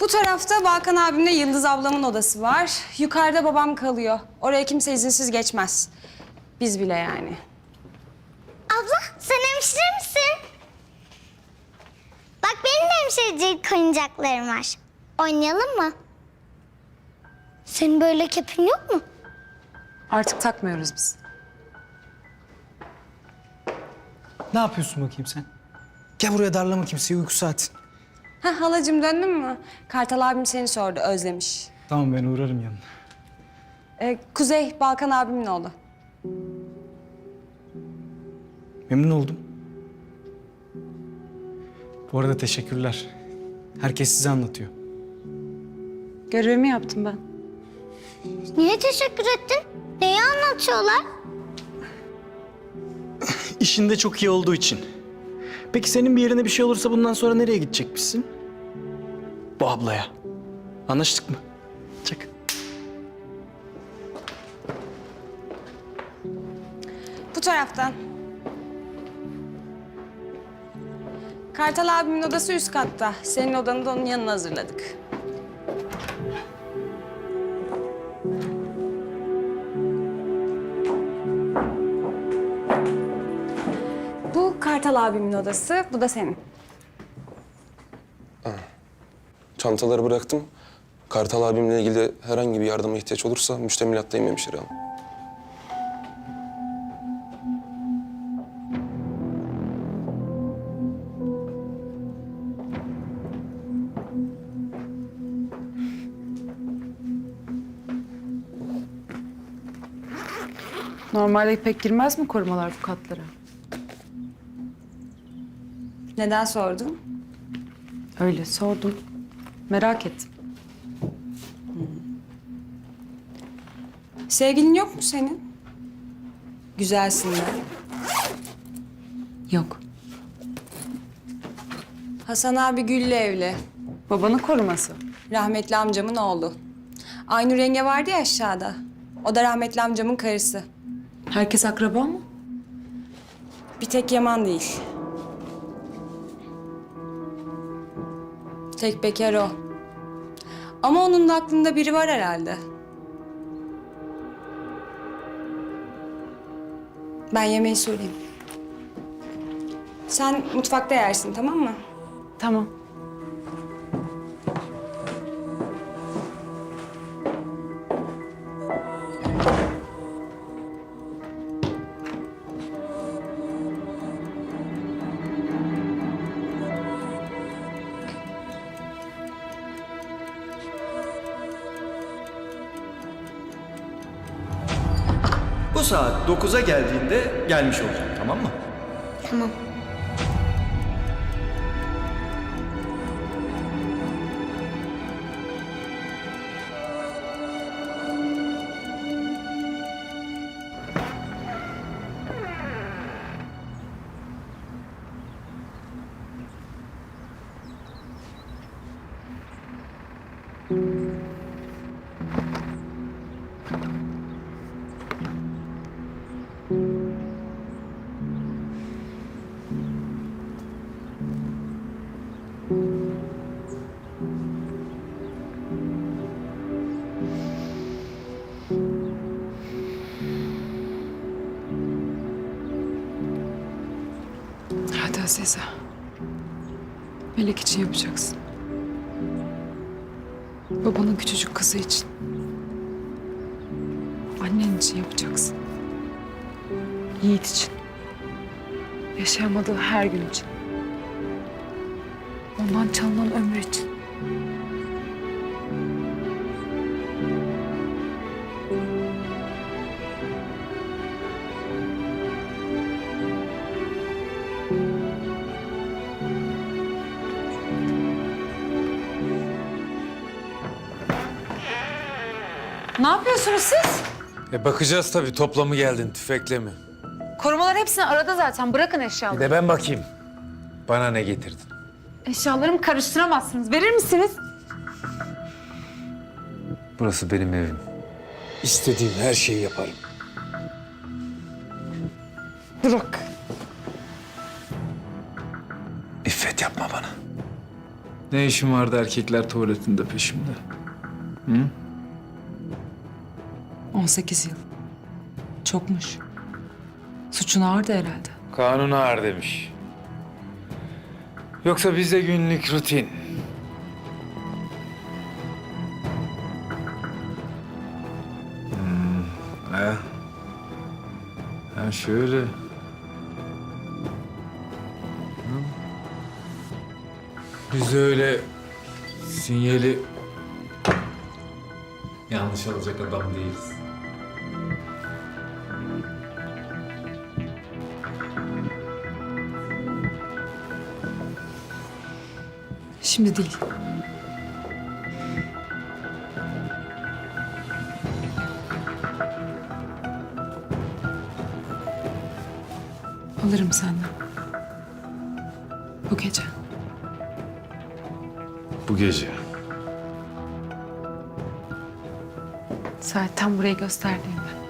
Bu tarafta Balkan abimle Yıldız ablamın odası var. Yukarıda babam kalıyor. Oraya kimse izinsiz geçmez. Biz bile yani. Abla sen hemşire misin? Bak benim de hemşirecilik oyuncaklarım var. Oynayalım mı? Senin böyle kepin yok mu? Artık takmıyoruz biz. Ne yapıyorsun bakayım sen? Gel buraya darlama kimseyi uyku saatin. Ha halacığım döndün mü? Kartal abim seni sordu, özlemiş. Tamam ben uğrarım yanına. Ee, Kuzey, Balkan abimin oğlu. Memnun oldum. Bu arada teşekkürler. Herkes size anlatıyor. Görevimi yaptım ben. Niye teşekkür ettin? Neyi anlatıyorlar? İşinde çok iyi olduğu için. Peki senin bir yerine bir şey olursa bundan sonra nereye gidecekmişsin? Ablaya. Anlaştık mı? Çak. Bu taraftan. Kartal abimin odası üst katta. Senin odanı da onun yanına hazırladık. Bu Kartal abimin odası, bu da senin. Çantaları bıraktım. Kartal abimle ilgili herhangi bir yardıma ihtiyaç olursa müştemilattayım hemşire hanım. Normalde pek girmez mi korumalar bu katlara? Neden sordun? Öyle sordum. Merak ettim. Sevgilin yok mu senin? Güzelsin de. Yok. Hasan abi Gül'le evli. Babanın koruması. Rahmetli amcamın oğlu. Aynur yenge vardı ya aşağıda. O da rahmetli amcamın karısı. Herkes akraba mı? Bir tek Yaman değil. Tek bekar o. Ama onun da aklında biri var herhalde. Ben yemeği söyleyeyim. Sen mutfakta yersin tamam mı? Tamam. Bu saat 9'a geldiğinde gelmiş olacağım tamam mı? Tamam. Azize. Melek için yapacaksın. Babanın küçücük kızı için. Annen için yapacaksın. Yiğit için. Yaşayamadığı her gün için. Ondan çalınan ömür için. Ne yapıyorsunuz siz? E bakacağız tabii toplamı geldin tüfekle mi? Korumalar hepsini arada zaten. Bırakın Bir eşyaları. de ben bakayım. Bana ne getirdin? Eşyalarımı karıştıramazsınız. Verir misiniz? Burası benim evim. İstediğim her şeyi yaparım. Bırak. İffet yapma bana. Ne işin vardı erkekler tuvaletinde peşimde? 18 yıl. Çokmuş. Suçun ağırdı herhalde. Kanun ağır demiş. Yoksa bizde günlük rutin. Hmm. Ha şöyle. Hı. Biz öyle sinyali yanlış alacak adam değiliz. Şimdi değil. Alırım senden. Bu gece. Bu gece. Saat tam burayı gösterdiğinde.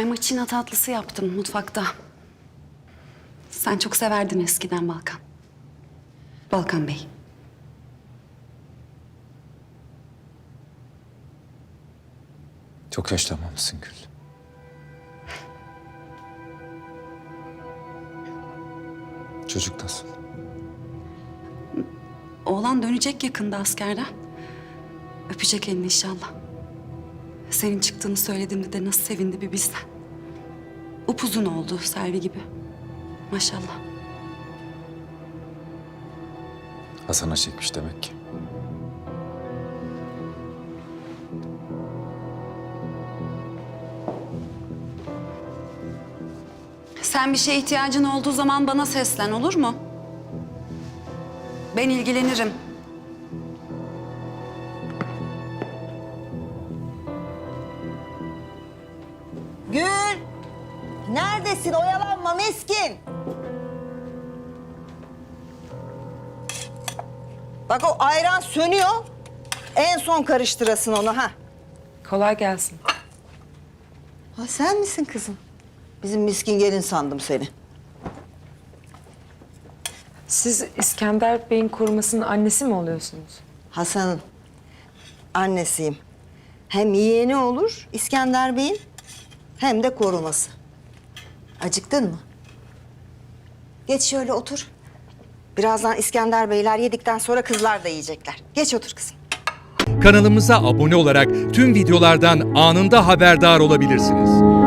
Kaymaçina tatlısı yaptım mutfakta. Sen çok severdin eskiden Balkan. Balkan Bey. Çok yaşlanmamışsın Gül. Çocuk nasıl? Oğlan dönecek yakında askerden. Öpecek elini inşallah. Senin çıktığını söylediğimde de nasıl sevindi bir bilsen. Upuzun oldu Selvi gibi. Maşallah. Hasan'a çekmiş demek ki. Sen bir şeye ihtiyacın olduğu zaman bana seslen olur mu? Ben ilgilenirim. Neredesin? Oyalanma miskin. Bak o ayran sönüyor. En son karıştırasın onu ha. Kolay gelsin. Ha sen misin kızım? Bizim miskin gelin sandım seni. Siz İskender Bey'in korumasının annesi mi oluyorsunuz? Hasan'ın annesiyim. Hem yeğeni olur İskender Bey'in hem de koruması. Acıktın mı? Geç şöyle otur. Birazdan İskender Beyler yedikten sonra kızlar da yiyecekler. Geç otur kızım. Kanalımıza abone olarak tüm videolardan anında haberdar olabilirsiniz.